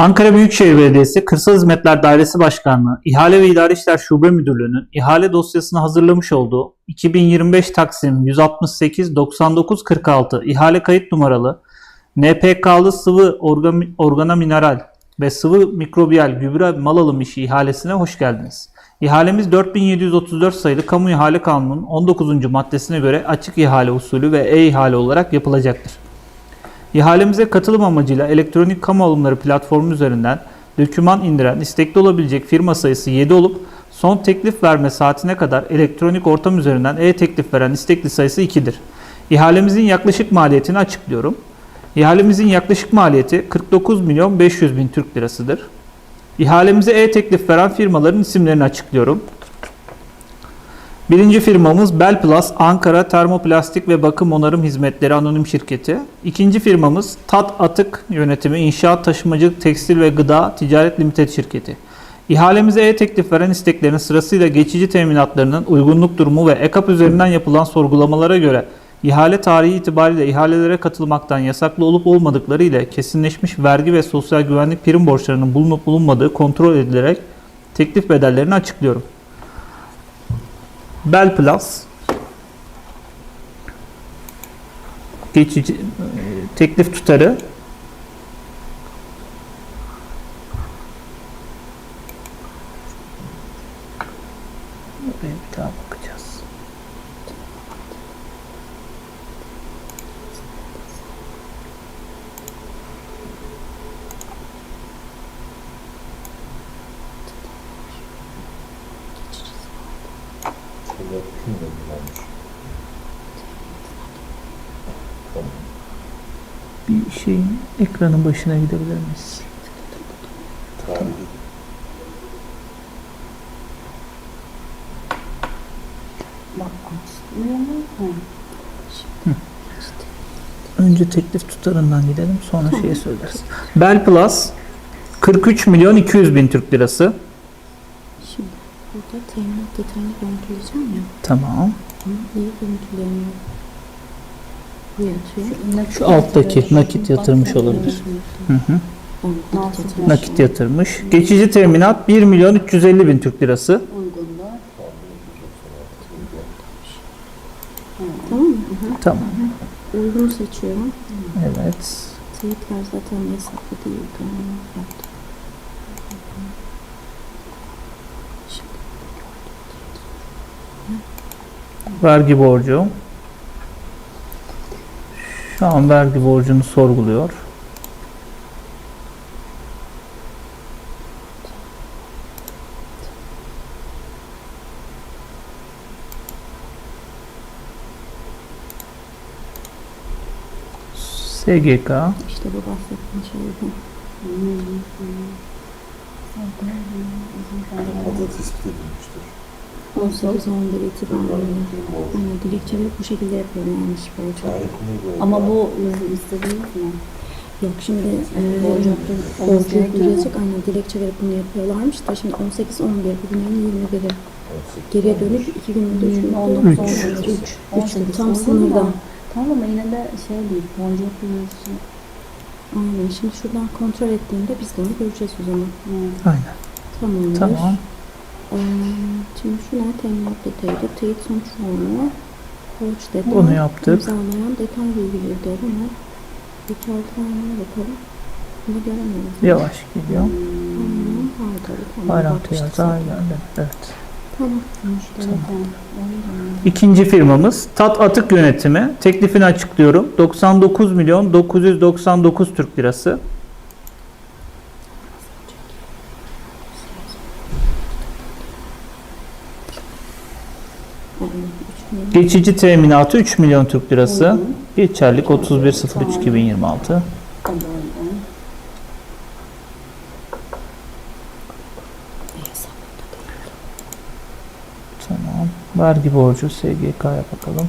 Ankara Büyükşehir Belediyesi Kırsal Hizmetler Dairesi Başkanlığı İhale ve İdari İşler Şube Müdürlüğü'nün ihale dosyasını hazırlamış olduğu 2025 Taksim 168 99 46 ihale kayıt numaralı NPK'lı sıvı organ, organa mineral ve sıvı mikrobiyal gübre mal alım işi ihalesine hoş geldiniz. İhalemiz 4734 sayılı Kamu İhale Kanunu'nun 19. maddesine göre açık ihale usulü ve e-ihale olarak yapılacaktır. İhalemize katılım amacıyla elektronik kamu alımları platformu üzerinden doküman indiren istekli olabilecek firma sayısı 7 olup son teklif verme saatine kadar elektronik ortam üzerinden e-teklif veren istekli sayısı 2'dir. İhalemizin yaklaşık maliyetini açıklıyorum. İhalemizin yaklaşık maliyeti 49 milyon 500 bin Türk lirasıdır. İhalemize e-teklif veren firmaların isimlerini açıklıyorum. Birinci firmamız Belplus Ankara Termoplastik ve Bakım Onarım Hizmetleri Anonim Şirketi. İkinci firmamız Tat Atık Yönetimi İnşaat Taşımacılık Tekstil ve Gıda Ticaret Limited Şirketi. İhalemize e-teklif veren isteklerin sırasıyla geçici teminatlarının uygunluk durumu ve EKAP üzerinden yapılan sorgulamalara göre ihale tarihi itibariyle ihalelere katılmaktan yasaklı olup olmadıkları ile kesinleşmiş vergi ve sosyal güvenlik prim borçlarının bulunup bulunmadığı kontrol edilerek teklif bedellerini açıklıyorum. Bel Plus geçici e, teklif tutarı Şöyle kim yapılanmış? Bir şeyin ekranın başına gidebilir miyiz? Tarihi. Önce teklif tutarından gidelim sonra şeye söyleriz. Bel Plus 43 milyon 200 bin Türk lirası. Burada teminat detayını görüntüleyeceğim ya. Tamam. Ama niye görüntüleyemiyorum? Bu yatıyor. Şu alttaki nakit yatırmış olabilir. Hı hı. Onu nakit yatırmış. Nakit yatırmış. Geçici teminat 1 milyon 350 bin Türk lirası. Tamam mı? Hı hı. Tamam. Uygunu seçiyorum. Evet. Teyitler zaten yasaklı değil. Yaptım. Vergi borcu. Şu an vergi borcunu sorguluyor. SGK İşte bu bahsettiğim şey bu. Orada tespit edilmiştir. 18 11 itibariyle. Yani dilekçeleri bu şekilde yapıyorum yanlış borcu. Ama bu yazı istediğiniz mi? Yok şimdi e, Borcu ödeyecek. Aynen dilekçeleri bunu yapıyorlarmış da şimdi 18 11 bugünlerin 21'i. Geriye dönüp 2 gün önce 3 gün 19, 3 19, 3 18 tam sınırda. ama- Tamam ama yine de şey değil, boncuk yazısı. Aynen şimdi şuradan kontrol ettiğimde biz de onu göreceğiz o zaman. aynen. Tamamdır. Tamam. Şuna teminat detayı, teyit sonuç formu, borç detayı, Bunu yaptık. imzalayan detay bilgileri diyor ama iki altı vermeye bakalım. Bunu göremiyorum. Yavaş tamam, bakmıştık teyze zaten. geldi. Evet. Tamam. Müşteriden. İkinci firmamız Tat Atık Yönetimi. Teklifini açıklıyorum. 99 milyon 999 Türk lirası. Aynen, üç milyon. Geçici teminatı 3 milyon Türk lirası. Geçerlik 31.03.2026. Tamam. Vergi borcu SGK'ya bakalım.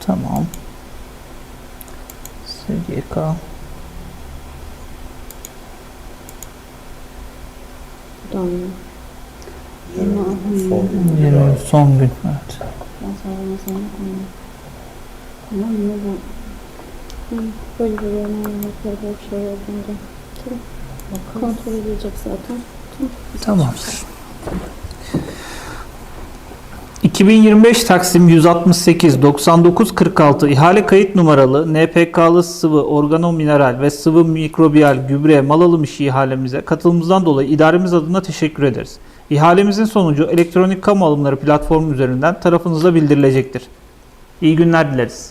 Tamam. SGK. Buradan Yarın son gün. 20 son gün. Evet. Ben sağlama sana koyayım. Ama yine bu Hı, Böyle bir örneğinlikleri böyle bir şey olduğunda tamam. kontrol edilecek zaten. Tamam. Tamamdır. 2025 Taksim 168 99 46 ihale kayıt numaralı NPK'lı sıvı organomineral ve sıvı mikrobiyal gübre mal alım işi ihalemize katılımınızdan dolayı idaremiz adına teşekkür ederiz. İhalemizin sonucu elektronik kamu alımları platformu üzerinden tarafınıza bildirilecektir. İyi günler dileriz.